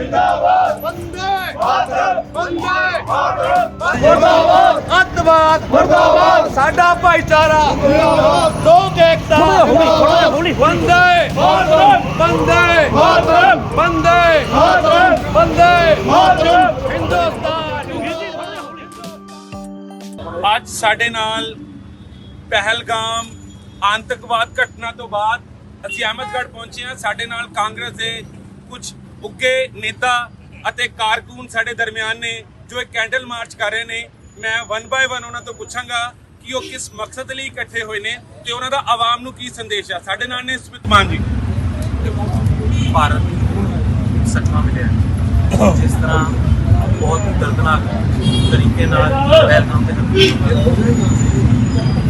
ਜਿੰਦਾਬਾਦ। ਵੰਦੇ ਮਾਤਰਮ ਵੰਦੇ ਮਾਤਰਮ ਮੁਰਦਾਬਾਦ ਅੱਤਵਾਦ। ਮੁਰਦਾਬਾਦ ਸਾਡਾ ਭਾਈਚਾਰਾ। ਮੁਰਦਾਬਾਦ ਲੋਕ ਏਕਤਾ। ਹੌਲੀ ਵੰਦੇ। ਮਾਤਰਮ ਵੰਦੇ। ਮਾਤਰਮ ਵੰਦੇ। ਮਾਤਰਮ ਵੰਦੇ। ਮਾਤਰਮ ਹਿੰਦੁਸਤਾਨ। ਅੱਜ ਸਾਡੇ ਨਾਲ ਪਹਿਲਗਾਮ ਆਤੰਕਵਾਦ ਘਟਨਾ ਤੋਂ ਬਾਅਦ ਅਸੀਂ ਅਹਿਮਦਗੜ੍ਹ ਪਹੁੰਚੇ ਹਾਂ। ਸਾਡੇ ਨਾਲ ਕਾਂਗਰਸ ਦੇ ਕੁਝ ਉੱਗੇ ਨੇਤਾ ਅਤੇ ਕਾਰਕੁਨ ਸਾਡੇ ਦਰਮਿਆਨ ਨੇ, ਜੋ ਇੱਕ ਕੈਂਡਲ ਮਾਰਚ ਕਰ ਰਹੇ ਨੇ, ਮੈਂ ਵਨ ਬਾਏ ਵਨ ਉਹਨਾਂ ਤੋਂ ਪੁੱਛਾਂਗਾ ਕਿ ਉਹ ਕਿਸ ਮਕਸਦ ਲਈ ਇਕੱਠੇ ਹੋਏ ਨੇ ਤੇ ਉਹਨਾਂ ਦਾ ਆਵਾਮ ਨੂੰ ਕੀ ਸੰਦੇਸ਼ ਹੈ ਸਾਡੇ ਨਾਲ ਨੇ ਸਮਿਤ ਮਾਨ ਜੀ ਭਾਰਤ ਨੂੰ ਸਦਮਾ ਮਿਲਿਆ ਹੈ। ਜਿਸ ਤਰ੍ਹਾਂ ਬਹੁਤ ਹੀ ਦਰਦਨਾਕ ਤਰੀਕੇ ਨਾਲ ਪਹਿਲਗਾਮ ਦੇ ਹਮਲੇ ਹੋਏ।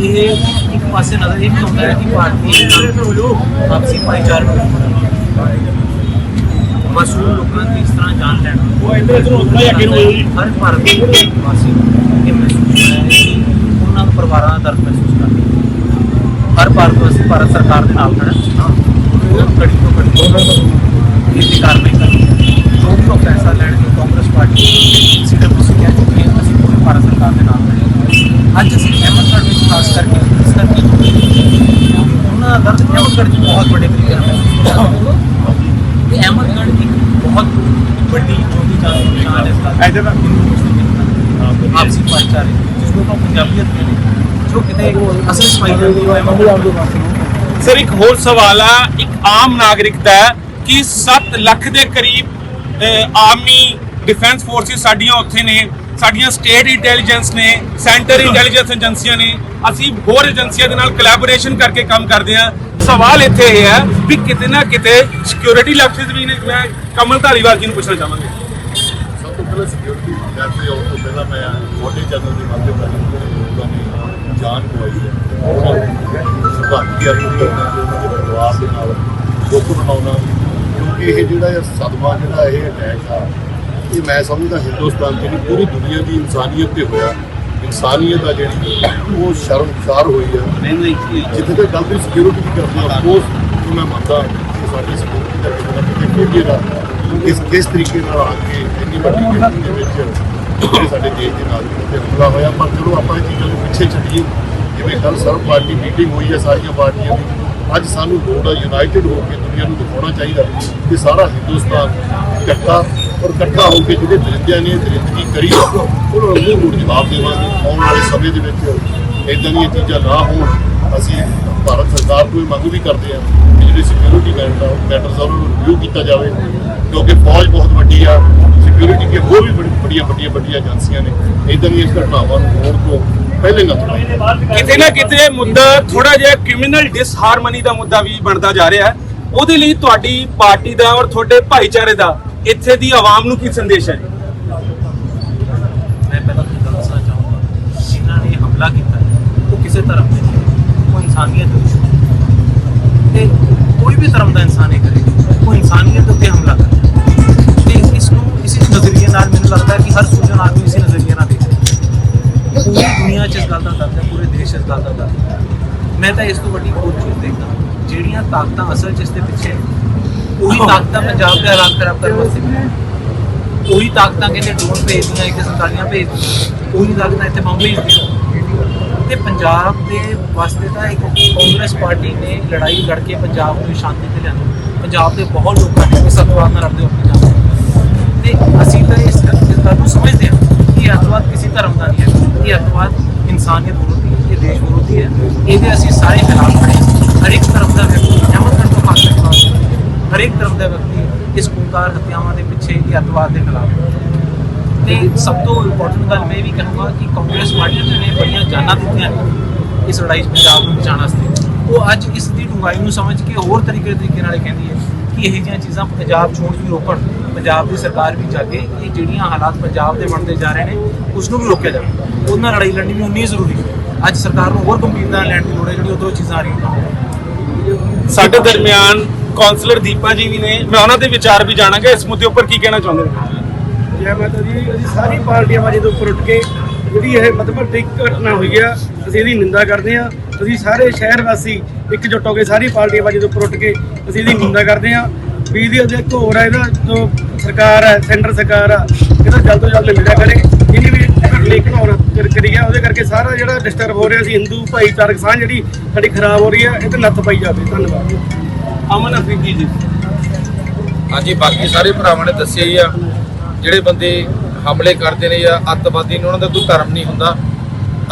ਇਹ ਇੱਕ ਪਾਸੇ ਨਜ਼ਰ ਇਹ ਵੀ ਆਉਂਦਾ ਹੈ ਕਿ ਭਾਰਤੀ ਆਪਸੀ ਭਾਈਚਾਰੇ ਮਸੂਲ ਲੋਕਾਂ ਦੀ ਇਸ ਤਰ੍ਹਾਂ ਜਾਨ ਲੈਣਾ ਉਹ ਇੰਦਰ ਤੋਂ ਥੋੜਾ ਜਿਹਾ ਕਿਨੂੰ ਹਰ ਭਾਰਤ ਦੇ ਵਾਸੀ ਨੂੰ ਇਹ ਮਹਿਸੂਸ ਹੋਇਆ ਹੈ ਕਿ ਉਹਨਾਂ ਨੂੰ ਪਰਿਵਾਰਾਂ ਦਾ ਦਰਦ ਮਹਿਸੂਸ ਕਰਦੇ ਹਨ। ਹਰ ਭਾਰਤ ਵਾਸੀ ਭਾਰਤ ਸਰਕਾਰ ਦੇ ਨਾਲ ਖੜਾ ਹੈ ਉਹ ਕੜੀ ਤੋਂ ਕੜੀ ਇਸ ਦੀ ਕਾਰਵਾਈ ਕਰਨੀ ਹੈ ਜੋ ਵੀ ਉਹ ਫੈਸਲਾ ਲੈਣਗੇ ਕਾਂਗਰਸ ਪਾਰਟੀ ਸੀਡਬਲਯੂਸੀ ਕਹਿ ਚੁੱਕੀ ਹੈ ਅਸੀਂ ਪੂਰੇ ਭਾਰਤ ਸਰਕਾਰ ਦੇ ਨਾਲ ਖੜੇ ਹਾਂ। ਅੱਜ ਅਸੀਂ ਅਹਿਮਦਗੜ੍ਹ ਵਿੱਚ ਖਾਸ ਕਰਕੇ ਇਸ ਕਰਕੇ ਉਹਨਾਂ ਦਾ ਦਰਦ ਅਹਿਮਦਗੜ੍ਹ 'ਚ ਬਹੁਤ ਵੱਡੇ ਤਰੀਕੇ ਨਾਲ ਮਹਿਸੂਸ ਹੋਇਆ ਹੈ। ਇਹ ਅਹਿਮਦਗੜ੍ਹ ਇੱਕ ਬਹੁਤ ਵੱਡੀ ਜੋਗੀ ਜਾਨ ਸ਼ਾਨ ਇਸ ਦਾ। ਐਡੇ ਦਾ ਆਪਸੀ ਭਾਈਚਾਰੇ ਜਿਸ ਨੂੰ ਆਪਾਂ ਪੰਜਾਬੀਅਤ ਕਹਿੰਦੇ ਹਾਂ, ਜੋ ਕਿਤੇ ਅਸਲ ਸਮਾਈ ਜਾਂਦੀ ਹੈ ਅਹਿਮਦਗੜ੍ਹ ਸਰ ਇੱਕ ਹੋਰ ਸਵਾਲ ਆ। ਇੱਕ ਆਮ ਨਾਗਰਿਕ ਦਾ ਕਿ 7 ਲੱਖ ਦੇ ਕਰੀਬ ਆਰਮੀ ਡਿਫੈਂਸ ਫੋਰਸਿਸ ਸਾਡੀਆਂ ਉੱਥੇ ਨੇ ਸਾਡੀਆਂ ਸਟੇਟ ਇੰਟੈਲੀਜੈਂਸ ਨੇ ਸੈਂਟਰ ਇੰਟੈਲੀਜੈਂਸ ਏਜੰਸੀਆਂ ਨੇ। ਅਸੀਂ ਹੋਰ ਏਜੰਸੀਆਂ ਦੇ ਨਾਲ ਕੋਲੈਬੋਰੇਸ਼ਨ ਕਰਕੇ ਕੰਮ ਕਰਦੇ ਹਾਂ। ਸਵਾਲ ਇੱਥੇ ਇਹ ਹੈ ਵੀ ਕਿਤੇ ਨਾ ਕਿਤੇ ਸਿਕਿਉਰਿਟੀ ਲੈਪਸਿਸ ਵੀ ਨੇ। ਮੈਂ ਕਮਲ ਧਾਲੀਵਾਲ ਜੀ ਨੂੰ ਪੁੱਛਣਾ ਚਾਹਾਂਗੇ। ਸਭ ਤੋਂ ਪਹਿਲਾਂ ਸਿਕਿਉਰਿਟੀ ਲੈਬ ਆਉਣ ਤੋਂ ਪਹਿਲਾਂ ਮੈਂ ਮੋਢੇ ਚੈਨਲ ਦੇ ਮਾਧਿਅਮ ਰਾਹੀਂ ਲੋਕਾਂ ਨੇ ਜਾਨ ਗਵਾਈ ਹੈ। ਸੁਭਾਗੀ ਅਰਪਣ ਕਰਨਾ ਤੇ ਉਹਨਾਂ ਪਰਿਵਾਰ ਦੇ ਨਾਲ ਦੁੱਖ ਮਨਾਉਣਾ, ਕਿਉਂਕਿ ਇਹ ਜਿਹੜਾ ਸਦਮਾ ਜਿਹੜਾ ਇਹ ਅਟੈਕ ਆ, ਇਹ ਮੈਂ ਸਮਝਦਾ ਹਿੰਦੁਸਤਾਨ ਤੇ ਪੂਰੀ ਦੁਨੀਆ ਦੀ ਇਨਸਾਨੀਅਤ ਤੇ ਹੋਇਆ। ਇਨਸਾਨੀਅਤ ਆ ਜਿਹੜੀ ਉਹ ਸ਼ਰਮਸਾਰ ਹੋਈ ਆ। ਜਿੱਥੇ ਤੱਕ ਗੱਲ ਦੀ ਸਿਕਿਉਰਿਟੀ ਦੀ ਕਰਦੇ ਆ ਉਸ ਨੂੰ ਮੈਂ ਮੰਨਦਾ ਕਿ ਸਾਡੀ ਸਿਕਿਉਰਿਟੀ ਦਾ ਨਾ ਕਿਤੇ ਫੇਲਿਅਰ ਆ ਕਿਸ ਕਿਸ ਤਰੀਕੇ ਨਾਲ ਆ ਕੇ ਇੰਨੀ ਵੱਡੀ ਗਿਣਤੀ ਦੇ ਵਿੱਚ ਸਾਡੇ ਦੇਸ਼ ਦੇ ਨਾਗਰਿਕਾਂ ਤੇ ਹਮਲਾ ਹੋਇਆ। ਪਰ ਚਲੋ ਆਪਾਂ ਇਹ ਚੀਜ਼ਾਂ ਨੂੰ ਪਿੱਛੇ ਛੱਡੀਏ। ਜਿਵੇਂ ਕੱਲ ਸਰਵ ਪਾਰਟੀ ਮੀਟਿੰਗ ਹੋਈ ਹੈ ਸਾਰੀਆਂ ਪਾਰਟੀਆਂ ਦੀ। ਅੱਜ ਸਾਨੂੰ ਲੋੜ ਆ ਯੂਨਾਈਟਿਡ ਹੋ ਕੇ ਦੁਨੀਆ ਨੂੰ ਦਿਖਾਉਣਾ ਚਾਹੀਦਾ ਕਿ ਸਾਰਾ ਹਿੰਦੁਸਤਾਨ ਇਕੱਠਾ ਔਰ ਇਕੱਠਾ ਹੋ ਕੇ ਜਿਹੜੇ ਦਰਿੰਦਿਆਂ ਨੇ ਦਰਿੰਦਗੀ ਕਰੀ, ਉਹਨਾਂ ਨੂੰ ਮੂੰਹ ਜਵਾਬ ਦੇਵਾਂਗੇ ਆਉਣ ਵਾਲੇ ਸਮੇਂ ਦੇ ਵਿੱਚ। ਇਦਾਂ ਦੀਆਂ ਚੀਜ਼ਾਂ ਨਾ ਹੋਣ, ਅਸੀਂ ਭਾਰਤ ਸਰਕਾਰ ਤੋਂ ਇਹ ਮੰਗ ਵੀ ਕਰਦੇ ਹਾਂ ਕਿ ਜਿਹੜੇ ਸਿਕਿਉਰਿਟੀ ਮੈਟਰਸ ਆ, ਉਹਨਾਂ ਨੂੰ ਰਿਵਿਊ ਕੀਤਾ ਜਾਵੇ, ਕਿਉਂਕਿ ਫੌਜ ਬਹੁਤ ਵੱਡੀ ਆ ਸਿਕਿਉਰਿਟੀ ਦੀਆਂ ਹੋਰ ਵੀ ਬੜੀ- ਬੜੀਆਂ ਵੱਡੀਆਂ ਵੱਡੀਆਂ ਏਜੰਸੀਆਂ ਨੇ। ਇਦਾਂ ਦੀਆਂ ਘਟਨਾਵਾਂ ਨੂੰ ਹੋਣ ਤੋਂ ਪਹਿਲੇ ਨਾ ਕਿਤੇ ਨਾ ਕਿਤੇ ਇਹ ਮੁੱਦਾ ਥੋੜਾ ਜਿਹਾ ਕ੍ਰਿਮੀਨਲ ਡਿਸਹਾਰਮਨੀ ਦਾ ਮੁੱਦਾ ਵੀ ਬਣਦਾ ਜਾ ਰਿਹਾ ਹੈ। ਉਹਦੇ ਲਈ ਤੁਹਾਡੀ ਪਾਰਟੀ ਦਾ ਔਰ ਤੁਹਾਡੇ ਭਾਈਚਾਰੇ ਦਾ ਇੱਥੇ ਦੀ ਆਵਾਮ ਨੂੰ ਕੀ ਸੰਦੇਸ਼ ਹੈ? ਮੈਂ ਪਹਿਲਾਂ ਤੁਹਾਨੂੰ ਦੱਸਣਾ ਚਾਹੂੰਗਾ। ਜਿਨ੍ਹਾਂ ਨੇ ਹਮਲਾ ਕੀਤਾ ਉਹ ਕਿਸੇ ਧਰਮ ਦੇ ਨਹੀਂ ਉਹ ਇਨਸਾਨੀਅਤ ਦੇ ਉੱਤੇ ਤੇ ਕੋਈ ਵੀ ਧਰਮ ਦਾ ਇਨਸਾਨ ਇਹ ਕਰੇ, ਉਹ ਇਨਸਾਨੀਅਤ ਉੱਤੇ ਹਮਲਾ ਕਰੇ। ਤੇ ਇਸ ਨੂੰ, ਇਸੇ ਨਜ਼ਰੀਏ ਨਾਲ ਮੈਨੂੰ ਲੱਗਦਾ ਕਿ ਹਰ ਸੁਝਣ ਆਦਮੀ ਇਸੇ ਨਜ਼ਰੀਏ ਨਾਲ ਦੇਖ ਪੂਰੀ ਦੁਨੀਆ 'ਚ ਇਸ ਗੱਲ ਦਾ ਦਰਦ ਹੈ, ਪੂਰੇ ਦੇਸ਼ 'ਚ ਇਸ ਗੱਲ ਦਾ ਦਰਦ ਹੈ। ਮੈਂ ਤਾਂ ਇਸ ਤੋਂ ਵੱਡੀ ਹੋਰ ਚੀਜ਼ ਦੇਖਦਾ ਜਿਹੜੀਆਂ ਤਾਕਤਾਂ ਅਸਲ 'ਚ ਇਸ ਦੇ ਪਿੱਛੇ ਉਹੀ ਤਾਕਤਾਂ ਪੰਜਾਬ ਦੇ ਹਾਲਾਤ ਖਰਾਬ ਕਰਨ ਵਾਸਤੇ ਉਹੀ ਤਾਕਤਾਂ ਕਹਿੰਦੇ ਡਰੋਨ ਭੇਜਦੀਆਂ, ਇੱਥੇ ਸੰਤਾਲੀਆਂ ਭੇਜਦੀਆਂ। ਉਹੀ ਤਾਕਤਾਂ ਇੱਥੇ ਬੰਬ ਭੇਜਦੀਆਂ ਤੇ ਪੰਜਾਬ ਦੇ ਵਾਸਤੇ ਤਾਂ ਇੱਕ ਕਾਂਗਰਸ ਪਾਰਟੀ ਨੇ ਲੜਾਈ ਲੜ ਕੇ ਪੰਜਾਬ ਨੂੰ ਸ਼ਾਂਤੀ ਤੇ ਲਿਆਂਦਾ। ਪੰਜਾਬ ਦੇ ਬਹੁਤ ਲੋਕਾਂ ਨੇ ਇਸ ਅਤਵਾਦ ਨਾਲ ਲੜਦੇ ਹੋਏ ਆਪਣੀ ਜਾਨ ਤੇ ਅਸੀਂ ਤਾਂ ਇਸ ਗੱਲ ਨੂੰ ਸਮਝਦੇ ਹਾਂ ਕਿ ਇਹ ਅਤਵਾਦ ਕਿਸੇ ਧਰਮ ਦਾ ਨਹੀਂ ਹੈ। ਇਹ ਅਤਵਾਦ ਇਨਸਾਨੀਅਤ ਵਿਰੋਧੀ ਹੈ, ਇਹ ਦੇਸ਼ ਵਿਰੋਧੀ ਹੈ। ਇਹਦੇ ਅਸੀਂ ਸਾਰੇ ਖਿਲਾਫ ਖੜੇ ਹਰ ਇੱਕ ਧਰਮ ਦਾ ਵਿਅਕਤੀ ਅਹਿਮਦਗੜ੍ਹ ਤੋਂ ਖਾਸ ਕਰਕੇ ਹਰੇਕ ਧਰਮ ਦਾ ਵਿਅਕਤੀ ਇਸ ਖੂਨਦਾਰ ਹੱਤਿਆਵਾਂ ਦੇ ਪਿੱਛੇ ਇਹ ਅਤਵਾਦ ਦੇ ਖਿਲਾਫ ਤੇ ਸਭ ਤੋਂ ਇੰਪੋਰਟੈਂਟ ਗੱਲ ਮੈਂ ਵੀ ਕਹਾਂਗਾ ਕਿ ਕਾਂਗਰਸ ਪਾਰਟੀ ਨੇ ਬੜੀਆਂ ਜਾਨਾਂ ਦਿੱਤੀਆਂ ਇਸ ਲੜਾਈ ਪੰਜਾਬ ਨੂੰ ਬਚਾਉਣ ਵਾਸਤੇ। ਉਹ ਅੱਜ ਇਸ ਦੀ ਡੂੰਘਾਈ ਨੂੰ ਸਮਝ ਕੇ ਹੋਰ ਤਰੀਕੇ ਤਰੀਕੇ ਨਾਲ ਕਹਿੰਦੀ ਹੈ ਕਿ ਇਹ ਜਿਹੀਆਂ ਚੀਜ਼ਾਂ ਪੰਜਾਬ 'ਚ ਵੀ ਰੋਕਣ, ਪੰਜਾਬ ਦੀ ਸਰਕਾਰ ਵੀ ਜਾਗੇ, ਇਹ ਜਿਹੜੀਆਂ ਹਾਲਾਤ ਪੰਜਾਬ ਦੇ ਬਣਦੇ ਜਾ ਰਹੇ ਨੇ, ਉਸ ਨੂੰ ਵੀ ਰੋਕਿਆ ਜਾਵੇ। ਉਹਨਾਂ ਲੜਾਈ ਲੜਨੀ ਵੀ ਉਨੀ ਜ਼ਰੂਰੀ ਹੈ। ਅੱਜ ਸਰਕਾਰ ਨੂੰ ਹੋਰ ਗੰਭੀਰਤਾ ਲੈਣ ਦੀ ਲੋੜ ਹੈ ਜਿਹੜੀ ਉਦੋਂ ਚੀਜ਼ਾਂ ਆ ਰਹੀਆਂ ਸਾਡੇ ਦਰਮਿਆਨ ਕਾਉਂਸਲਰ ਦੀਪਾ ਜੀ ਵੀ ਨੇ। ਮੈਂ ਉਹਨਾਂ ਦੇ ਵਿਚਾਰ ਵੀ ਜਾਣਾਂਗਾ। ਇਸ ਮੁੱਦੇ ਉੱਪਰ ਕੀ ਕਹਿਣਾ ਚਾਹੁੰਦੇ ਨੇ ਜੈ ਮਾਤਾ ਜੀ ਅਸੀਂ ਸਾਰੀ ਪਾਰਟੀਆਂ ਵਾਜੇ ਤੋਂ ਉੱਪਰ ਉੱਠ ਕੇ ਜਿਹੜੀ ਇਹ ਮਤਲਬ ਇੱਕ ਘਟਨਾ ਹੋਈ ਆ, ਅਸੀਂ ਇਹਦੀ ਨਿੰਦਾ ਕਰਦੇ ਆ ਅਸੀਂ ਸਾਰੇ ਸ਼ਹਿਰ ਵਾਸੀ ਇਕਜੁੱਟ ਹੋ ਕੇ ਸਾਰੀ ਪਾਰਟੀਆਂ ਵਾਜੇ ਤੋਂ ਉੱਪਰ ਉੱਠ ਕੇ ਅਸੀਂ ਇਹਦੀ ਨਿੰਦਾ ਕਰਦੇ ਆ ਵੀ ਇਹਦੀ ਅੱਗੇ ਇੱਕ ਹੋਰ ਆ, ਇਹਦਾ ਜੋ ਸਰਕਾਰ ਹੈ ਸੈਂਟਰ ਸਰਕਾਰ ਆ, ਇਹਦਾ ਜਲਦ ਤੋਂ ਜਲਦ ਨਿੰਦਾ ਕਰੇ। ਇਹਨੀ ਵੀ ਘਟਲੇ ਘਨੌਰ ਕਰੀ ਆ। ਉਹਦੇ ਕਰਕੇ ਸਾਰਾ ਜਿਹੜਾ ਡਿਸਟਰਬ ਹੋ ਰਿਹਾ ਸੀ, ਹਿੰਦੂ ਭਾਈਚਾਰਕ ਸਾਂਝ ਜਿਹੜੀ ਸਾਡੀ ਖਰਾਬ ਹੋ ਰਹੀ ਹੈ ਇਹ ਤੇ ਨੱਥ ਪਾਈ ਜਾਵੇ। ਧੰਨਵਾਦ। ਅਮਨ ਅਫਰੀਦੀ ਜੀ ਹਾਂਜੀ, ਬਾਕੀ ਸਾਰੇ ਭਰਾਵਾਂ ਨੇ ਦੱਸਿਆ ਹੀ ਆ, ਜਿਹੜੇ ਬੰਦੇ ਹਮਲੇ ਕਰਦੇ ਨੇ ਜਾਂ ਅੱਤਵਾਦੀ ਨੇ, ਉਹਨਾਂ ਦਾ ਕੋਈ ਧਰਮ ਨਹੀਂ ਹੁੰਦਾ।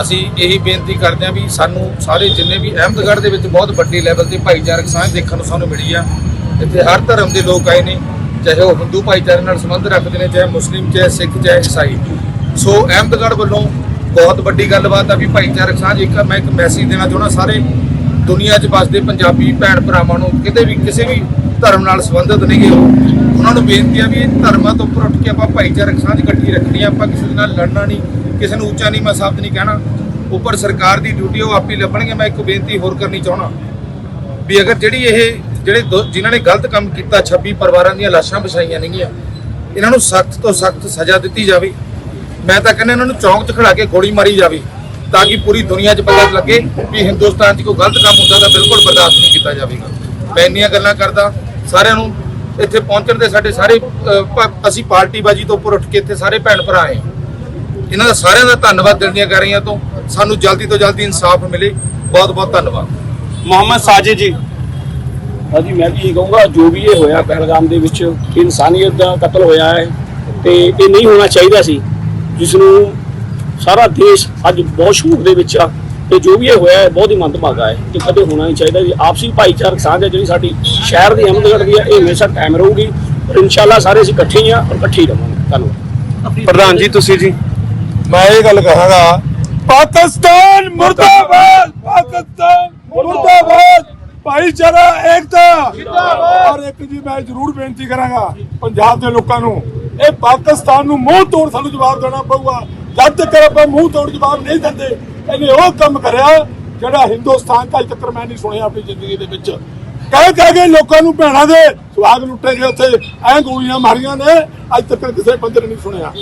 ਅਸੀਂ ਇਹੀ ਬੇਨਤੀ ਕਰਦੇ ਹਾਂ ਵੀ ਸਾਨੂੰ ਸਾਰੇ ਜਿੰਨੇ ਵੀ ਅਹਿਮਦਗੜ੍ਹ ਦੇ ਵਿੱਚ ਬਹੁਤ ਵੱਡੇ ਲੈਵਲ ਤੇ ਭਾਈਚਾਰਕ ਸਾਂਝ ਦੇਖਣ ਨੂੰ ਸਾਨੂੰ ਮਿਲੀ ਆ। ਇੱਥੇ ਹਰ ਧਰਮ ਦੇ ਲੋਕ ਆਏ ਨੇ, ਚਾਹੇ ਉਹ ਹਿੰਦੂ ਭਾਈਚਾਰੇ ਨਾਲ ਸੰਬੰਧ ਰੱਖਦੇ ਨੇ, ਚਾਹੇ ਮੁਸਲਿਮ, ਚਾਹੇ ਸਿੱਖ, ਚਾਹੇ ਈਸਾਈ। ਸੋ ਅਹਿਮਦਗੜ੍ਹ ਵੱਲੋਂ ਬਹੁਤ ਵੱਡੀ ਗੱਲਬਾਤ ਆ ਵੀ ਭਾਈਚਾਰਕ ਸਾਂਝ ਇੱਕ, ਮੈਂ ਇੱਕ ਮੈਸੇਜ ਦੇਣਾ ਚਾਹੁੰਦਾ ਸਾਰੇ ਦੁਨੀਆ 'ਚ ਵੱਸਦੇ ਪੰਜਾਬੀ ਭੈਣ ਭਰਾਵਾਂ ਨੂੰ ਕਿਤੇ ਵੀ ਕਿਸੇ ਵੀ ਧਰਮ ਨਾਲ ਸੰਬੰਧਿਤ ਨਹੀਂਗੇ ਉਹਨਾਂ ਨੂੰ ਬੇਨਤੀ ਆ ਵੀ ਧਰਮਾਂ ਤੋਂ ਉੱਪਰ ਉੱਠ ਕੇ ਆਪਾਂ ਭਾਈਚਾਰਕ ਸਾਂਝ ਇਕੱਠੀ ਰੱਖਣੀ ਆ, ਆਪਾਂ ਕਿਸੇ ਦੇ ਨਾਲ ਲੜਨਾ ਨਹੀਂ, ਕਿਸੇ ਨੂੰ ਉੱਚਾ ਨੀਵਾਂ ਸ਼ਬਦ ਨਹੀਂ ਕਹਿਣਾ। ਉੱਪਰ ਸਰਕਾਰ ਦੀ ਡਿਊਟੀ ਉਹ ਆਪੇ ਲੱਭਣਗੇ, ਮੈਂ ਇੱਕ ਬੇਨਤੀ ਹੋਰ ਕਰਨੀ ਚਾਹਣਾ ਵੀ ਅਗਰ ਜਿਹੜੀ ਇਹ, ਜਿਹੜੇ ਦੋ- ਜਿਨ੍ਹਾਂ ਨੇ ਗਲਤ ਕੰਮ ਕੀਤਾ 26 ਪਰਿਵਾਰਾਂ ਦੀਆਂ ਲਾਸ਼ਾਂ ਵਿਛਾਈਆਂ ਨੇਗੀਆਂ, ਇਹਨਾਂ ਨੂੰ ਸਖਤ ਤੋਂ ਸਖਤ ਸਜ਼ਾ ਦਿੱਤੀ ਜਾਵੇ। ਮੈਂ ਤਾਂ ਕਹਿੰਦਾ ਇਹਨਾਂ ਨੂੰ ਚੌਂਕ 'ਚ ਖੜਾ ਕੇ ਗੋਲੀ ਮਾਰੀ ਜਾਵੇ। ਤਾਂ ਕਿ ਪੂਰੀ ਦੁਨੀਆ 'ਚ ਪਤਾ ਲੱਗੇ ਵੀ ਹਿੰਦੁਸਤਾਨ 'ਚ ਕੋਈ ਗਲਤ ਕੰਮ ਹੁੰਦਾ ਤਾਂ ਬਿਲਕੁਲ ਬਰਦਾਸ਼ਤ ਨਹੀਂ ਕੀਤਾ ਜਾਵੇਗਾ। ਮੈਂ ਇੰਨੀਆਂ ਗੱਲਾਂ ਕਰਦਾ ਸਾਰਿਆਂ ਨੂੰ ਇੱਥੇ ਪਹੁੰਚਣ ਦੇ ਸਾਡੇ ਸਾਰੇ ਅਸੀਂ ਪਾਰਟੀਬਾਜੀ ਤੋਂ ਉੱਪਰ ਉੱਠ ਕੇ ਇੱਥੇ ਸਾਰੇ ਭੈਣ ਭਰਾ ਆਏ ਇਹਨਾਂ ਦਾ ਸਾਰਿਆਂ ਦਾ ਧੰਨਵਾਦ ਦਿਲ ਦੀਆਂ ਕਰ ਰਹੀਆਂ ਤੋਂ। ਸਾਨੂੰ ਜਲਦੀ ਤੋਂ ਜਲਦੀ ਇਨਸਾਫ ਮਿਲੇ। ਬਹੁਤ ਬਹੁਤ ਧੰਨਵਾਦ। ਮੁਹੰਮਦ ਸਾਜਿਦ ਜੀ। ਹਾਂਜੀ ਮੈਂ ਵੀ ਇਹ ਕਹੂੰਗਾ ਜੋ ਵੀ ਇਹ ਹੋਇਆ ਪਹਿਲਗਾਮ ਦੇ ਵਿੱਚ ਇਨਸਾਨੀਅਤ ਦਾ ਕਤਲ ਹੋਇਆ ਹੈ ਤੇ ਇਹ ਨਹੀਂ ਹੋਣਾ ਚਾਹੀਦਾ ਸੀ। ਜਿਸ ਨੂੰ ਸਾਰਾ ਦੇਸ਼ ਅੱਜ ਬਹੁਤ ਸ਼ੂਕ ਦੇ ਵਿੱਚ ਆ ਤੇ ਜੋ ਵੀ ਇਹ ਹੋਇਆ ਹੈ ਬਹੁਤ ਹੀ ਮੰਦਭਾਗਾ ਹੈ ਇਹ ਕਦੇ ਹੋਣਾ ਨਹੀਂ ਚਾਹੀਦਾ ਜੀ ਆਪਸੀ ਭਾਈਚਾਰਕ ਸਾਂਝ ਹੈ ਜਿਹੜੀ ਸਾਡੀ ਸ਼ਹਿਰ ਦੀ ਅਹਿਮਦਗੜ੍ਹ ਦੀ ਹੈ ਇਹ ਹਮੇਸ਼ਾ ਕਾਇਮ ਰਹੂਗੀ ਔਰ ਇਨਸ਼ਾਅੱਲਾ ਸਾਰੇ ਅਸੀਂ ਇਕੱਠੇ ਹੀ ਆ ਔਰ ਇਕੱਠੇ ਹੀ ਰਵਾਂਗੇ। ਧੰਨਵਾਦ। ਪ੍ਰਧਾਨ ਜੀ ਤੁਸੀਂ ਜੀ। ਮੈਂ ਇਹ ਗੱਲ ਕਹਾਂਗਾ ਪਾਕਿਸਤਾਨ ਮੁਰਦਾਬਾਦ ਪਾਕਿਸਤਾਨ ਮੁਰਦਾਬਾਦ। ਭਾਈਚਾਰਾ ਏਕਤਾ। ਜਿੰਦਾਬਾਦ। ਔਰ ਇੱਕ ਜੀ ਮੈਂ ਜ਼ਰੂਰ ਬੇਨਤੀ ਕਰਾਂਗਾ ਪੰਜਾਬ ਦੇ ਲੋਕਾਂ ਨੂੰ ਇਹ ਪਾਕਿਸਤਾਨ ਨੂੰ ਮੂੰਹ ਤੋੜ ਸਾਨੂੰ ਜਵਾਬ ਦੇਣਾ ਪਊਗਾ। ਜਦ ਤੱਕ ਆਪਾਂ ਮੂੰਹ ਤੋੜ ਜਵਾਬ ਨਹੀਂ ਦਿੰਦੇ। ਇਹਨੇ ਉਹ ਕੰਮ ਕਰਿਆ ਜਿਹੜਾ ਹਿੰਦੁਸਤਾਨ ਦਾ ਤੱਕ ਮੈਂ ਨਹੀਂ ਸੁਣਿਆ ਆਪਣੀ ਜ਼ਿੰਦਗੀ ਦੇ ਵਿੱਚ। ਕਹਿ ਕਹਿ ਕੇ ਲੋਕਾਂ ਨੂੰ ਭੈਣਾਂ ਦੇ ਸਵਾਗ ਲੁੱਟੇ ਗਏ ਉੱਥੇ। ਐਂ ਗੋਲੀਆਂ ਮਾਰੀਆਂ ਨੇ, ਅੱਜ ਤੱਕ ਕਿਸੇ ਬੰਦੇ ਨੇ ਨਹੀਂ ਸੁਣਿਆ।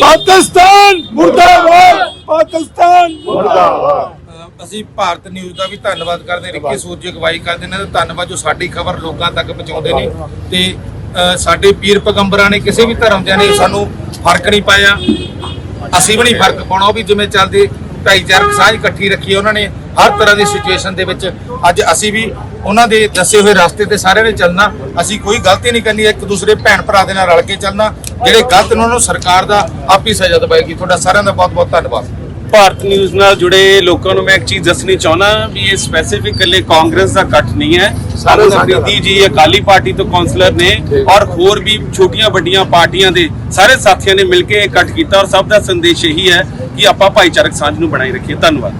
ਪਾਕਿਸਤਾਨ ਮੁਰਦਾਬਾਦ! ਪਾਕਿਸਤਾਨ ਮੁਰਦਾਬਾਦ! ਅਸੀਂ ਭਾਰਤ ਨਿਊਜ਼ ਦਾ ਵੀ ਧੰਨਵਾਦ ਕਰਦੇ ਹਾਂ। ਰਿੱਕੀ ਸੂਰਜ ਅਗਵਾਈ ਕਰਦੇ ਨੇ। ਧੰਨਵਾਦ ਜੋ ਸਾਡੀ ਖਬਰ ਲੋਕਾਂ ਤੱਕ ਪਹੁੰਚਾਉਂਦੇ ਨੇ। ਤੇ ਸਾਡੇ ਪੀਰ ਪੈਗੰਬਰਾਂ ਨੇ ਕਿਸੇ ਵੀ ਧਰਮ ਦੇ ਨੇ ਸਾਨੂੰ ਫ਼ਰਕ ਨਹੀਂ ਪਾਇਆ। ਅਸੀਂ ਵੀ ਨਹੀਂ ਫ਼ਰਕ ਪਾਉਣਾ, ਉਹ ਵੀ ਜਿਵੇਂ ਚੱਲਦੇ ਭਾਈਚਾਰਕ ਸਾਂਝ ਇਕੱਠੀ ਰੱਖੀ ਉਹਨਾਂ ਨੇ, ਹਰ ਤਰ੍ਹਾਂ ਦੀ ਸਿਚੁਏਸ਼ਨ ਦੇ ਵਿੱਚ। ਅੱਜ ਅਸੀਂ ਵੀ ਉਹਨਾਂ ਦੇ ਦੱਸੇ ਹੋਏ ਰਸਤੇ ਤੇ ਸਾਰਿਆਂ ਨੇ ਚੱਲਣਾ। ਅਸੀਂ ਕੋਈ ਗਲਤੀ ਨਹੀਂ ਕਰਨੀ, ਇੱਕ ਦੂਸਰੇ ਭੈਣ ਭਰਾ ਦੇ ਨਾਲ ਰਲ ਕੇ ਚੱਲਣਾ। ਜਿਹੜੇ ਗਲਤ ਨੇ, ਉਹਨਾਂ ਨੂੰ ਸਰਕਾਰ ਦਾ ਆਪ ਹੀ ਸਜ਼ਾ ਦਵਾਏਗੀ। ਤੁਹਾਡਾ ਸਾਰਿਆਂ ਦਾ ਬਹੁਤ ਬਹੁਤ ਧੰਨਵਾਦ। ਭਾਰਤ ਨਿਊਜ਼ ਨਾਲ ਜੁੜੇ ਲੋਕਾਂ ਨੂੰ ਮੈਂ ਇੱਕ ਚੀਜ਼ ਦੱਸਣੀ ਚਾਹੁੰਦਾ ਵੀ ਇਹ ਸਪੈਸੀਫਿਕ ਇਕੱਲੇ ਕਾਂਗਰਸ ਦਾ ਇਕੱਠ ਨਹੀਂ ਹੈ। ਸਾਰੇ ਅਫਰੀਦੀ ਜੀ ਅਕਾਲੀ ਪਾਰਟੀ ਤੋਂ ਕਾਉਂਸਲਰ ਨੇ ਔਰ ਹੋਰ ਵੀ ਛੋਟੀਆਂ ਵੱਡੀਆਂ ਪਾਰਟੀਆਂ ਦੇ ਸਾਰੇ ਸਾਥੀਆਂ ਨੇ ਮਿਲ ਕੇ ਇਹ ਇਕੱਠ ਕੀਤਾ ਔਰ ਸਭ ਦਾ ਸੰਦੇਸ਼ ਇਹੀ ਹੈ ਕਿ ਆਪਾਂ ਭਾਈਚਾਰਕ ਸਾਂਝ ਨੂੰ ਬਣਾਈ ਰੱਖੀਏ। ਧੰਨਵਾਦ।